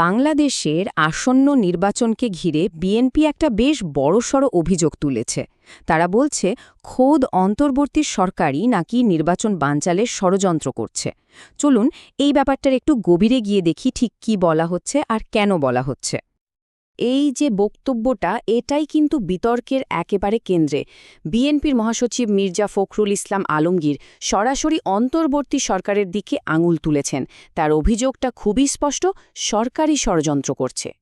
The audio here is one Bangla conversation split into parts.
বাংলাদেশের আসন্ন নির্বাচনকে ঘিরে বিএনপি একটা বেশ বড়সড় অভিযোগ তুলেছে। তারা বলছে, খোদ অন্তর্বর্তী সরকারই নাকি নির্বাচন বানচালের ষড়যন্ত্র করছে। চলুন, এই ব্যাপারটার একটু গভীরে গিয়ে দেখি ঠিক কি বলা হচ্ছে আর কেন বলা হচ্ছে। এই যে বক্তব্যটা, এটাই কিন্তু বিতর্কের একেবারে কেন্দ্রে। বিএনপির মহাসচিব মির্জা ফখরুল ইসলাম আলমগীর সরাসরি অন্তর্বর্তী সরকারের দিকে আঙুল তুলেছেন। তার অভিযোগটা খুবই স্পষ্ট, সরকারি ষড়যন্ত্র করছে।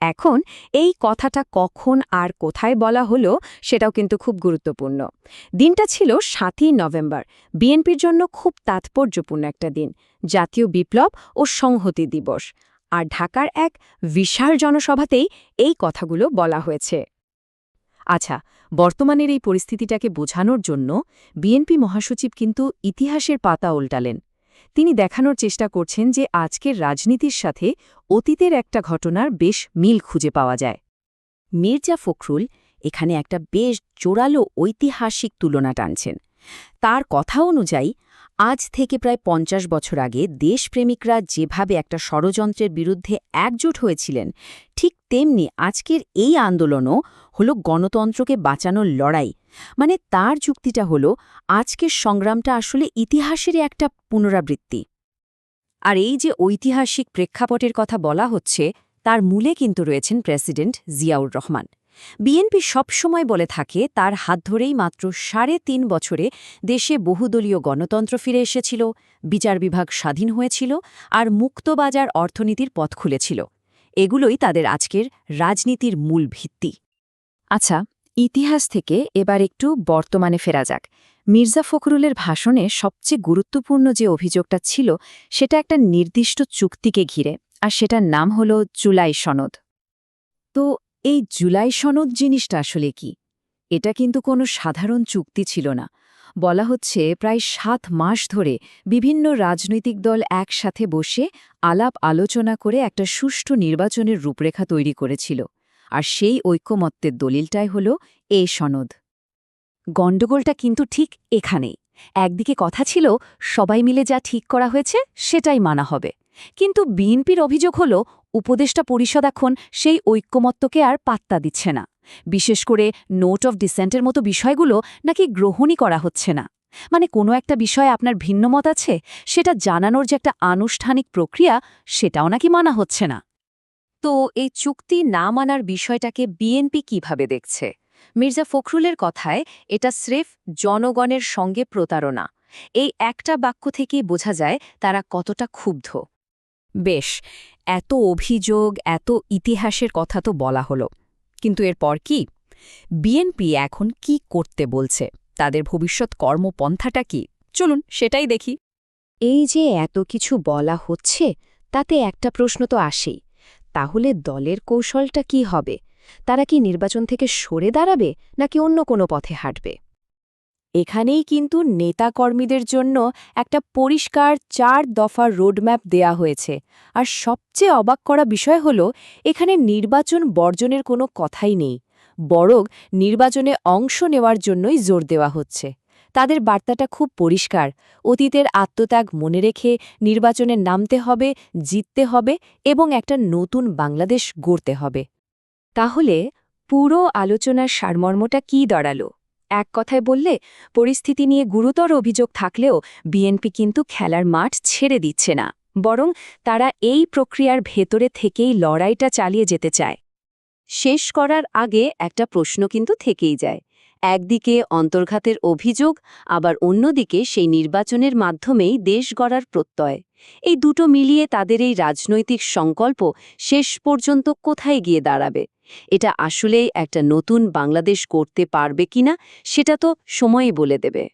এখন এই কথাটা কখন আর কোথায় বলা হলো, সেটাও কিন্তু খুব গুরুত্বপূর্ণ। দিনটা ছিল সাতই নভেম্বর। বিএনপির জন্য খুব তাৎপর্যপূর্ণ একটা দিন। জাতীয় বিপ্লব ও সংহতি দিবস। আর ঢাকার এক বিশাল জনসভাতেই এই কথাগুলো বলা হয়েছে। আচ্ছা বর্তমানের এই পরিস্থিতিটাকে বোঝানোর জন্য বিএনপি মহাসচিব কিন্তু ইতিহাসের পাতা উল্টালেন। তিনি দেখানোর চেষ্টা করছেন যে আজকের রাজনীতির সাথে অতীতের একটা ঘটনার বেশ মিল খুঁজে পাওয়া যায়। মির্জা ফখরুল এখানে একটা বেশ জোরালো ঐতিহাসিক তুলনা টানছেন। তার কথা অনুযায়ী আজ থেকে প্রায় পঞ্চাশ বছর আগে দেশপ্রেমিকরা যেভাবে একটা ষড়যন্ত্রের বিরুদ্ধে একজোট হয়েছিলেন, ঠিক তেমনি আজকের এই আন্দোলনও হল গণতন্ত্রকে বাঁচানোর লড়াই। মানে তার যুক্তিটা হল, আজকের সংগ্রামটা আসলে ইতিহাসেরই একটা পুনরাবৃত্তি। আর এই যে ঐতিহাসিক প্রেক্ষাপটের কথা বলা হচ্ছে, তার মূলে কিন্তু রয়েছেন প্রেসিডেন্ট জিয়াউর রহমান। বিএনপি সবসময় বলে থাকে, তার হাত ধরেই মাত্র সাড়ে তিন বছরে দেশে বহুদলীয় গণতন্ত্র ফিরে এসেছিল, বিচার বিভাগ স্বাধীন হয়েছিল আর মুক্তবাজার অর্থনীতির পথ খুলেছিল। এগুলোই তাদের আজকের রাজনীতির মূল ভিত্তি। আচ্ছা ইতিহাস থেকে এবার একটু বর্তমানে ফেরা যাক। মির্জা ফখরুলের ভাষণে সবচেয়ে গুরুত্বপূর্ণ যে অভিযোগটা ছিল, সেটা একটা নির্দিষ্ট চুক্তিকে ঘিরে, আর সেটার নাম হল জুলাই সনদ। তো এই জুলাই সনদ জিনিসটা আসলে কি? এটা কিন্তু কোনো সাধারণ চুক্তি ছিল না। বলা হচ্ছে প্রায় সাত মাস ধরে বিভিন্ন রাজনৈতিক দল একসাথে বসে আলাপ আলোচনা করে একটা সুষ্ঠু নির্বাচনের রূপরেখা তৈরি করেছিল। আর সেই ঐক্যমত্যের দলিলটাই হল এ সনদ। গণ্ডগোলটা কিন্তু ঠিক এখানেই। একদিকে কথা ছিল, সবাই মিলে যা ঠিক করা হয়েছে, সেটাই মানা হবে। কিন্তু বিএনপির অভিযোগ হল, উপদেষ্টা পরিষদ এখন সেই ঐক্যমত্যকে আর পাত্তা দিচ্ছে না। বিশেষ করে নোট অফ ডিসেন্টের মতো বিষয়গুলো নাকি গ্রহণই করা হচ্ছে না। মানে কোনো একটা বিষয়ে আপনার ভিন্নমত আছে? সেটা জানানোর যে একটা আনুষ্ঠানিক প্রক্রিয়া, সেটাও নাকি মানা হচ্ছে না। তো এই চুক্তি না মানার বিষয়টাকে বিএনপি কীভাবে দেখছে? মির্জা ফখরুলের কথায় এটা স্রেফ জনগণের সঙ্গে প্রতারণা। এই একটা বাক্য থেকেই বোঝা যায় তারা কতটা ক্ষুব্ধ। বেশ, এত অভিযোগ, এত ইতিহাসের কথা তো বলা হলো। কিন্তু এরপর কি? বিএনপি এখন কি করতে বলছে? তাদের ভবিষ্যৎ কর্মপন্থাটা কি? চলুন সেটাই দেখি। এই যে এত কিছু বলা হচ্ছে, তাতে একটা প্রশ্ন তো আসেই। তাহলে দলের কৌশলটা কি হবে? তারা কি নির্বাচন থেকে সরে দাঁড়াবে, নাকি অন্য কোনো পথে হাঁটবে? এখানেই কিন্তু নেতাকর্মীদের জন্য একটা পরিষ্কার চার দফার রোডম্যাপ দেয়া হয়েছে। আর সবচেয়ে অবাক করা বিষয় হল, এখানে নির্বাচন বর্জনের কোনো কথাই নেই। বরং নির্বাচনে অংশ নেওয়ার জন্যই জোর দেওয়া হচ্ছে। তাদের বার্তাটা খুব পরিষ্কার। অতীতের আত্মত্যাগ মনে রেখে নির্বাচনে নামতে হবে, জিততে হবে এবং একটা নতুন বাংলাদেশ গড়তে হবে। তাহলে পুরো আলোচনার সারমর্মটা কি দাঁড়াল? এক কথায় বললে, পরিস্থিতি নিয়ে গুরুতর অভিযোগ থাকলেও বিএনপি কিন্তু খেলার মাঠ ছেড়ে দিচ্ছে না। বরং তারা এই প্রক্রিয়ার ভেতরে থেকেই লড়াইটা চালিয়ে যেতে চায়। শেষ করার আগে একটা প্রশ্ন কিন্তু থেকেই যায়। একদিকে অন্তর্ঘাতের অভিযোগ, আবার অন্যদিকে সেই নির্বাচনের মাধ্যমেই দেশ গড়ার প্রত্যয়। এই দুটো মিলিয়ে তাদের এই রাজনৈতিক সংকল্প শেষ পর্যন্ত কোথায় গিয়ে দাঁড়াবে? এটা আসলেই একটা নতুন বাংলাদেশ করতে পারবে কিনা সেটা তো সময়ই বলে দেবে।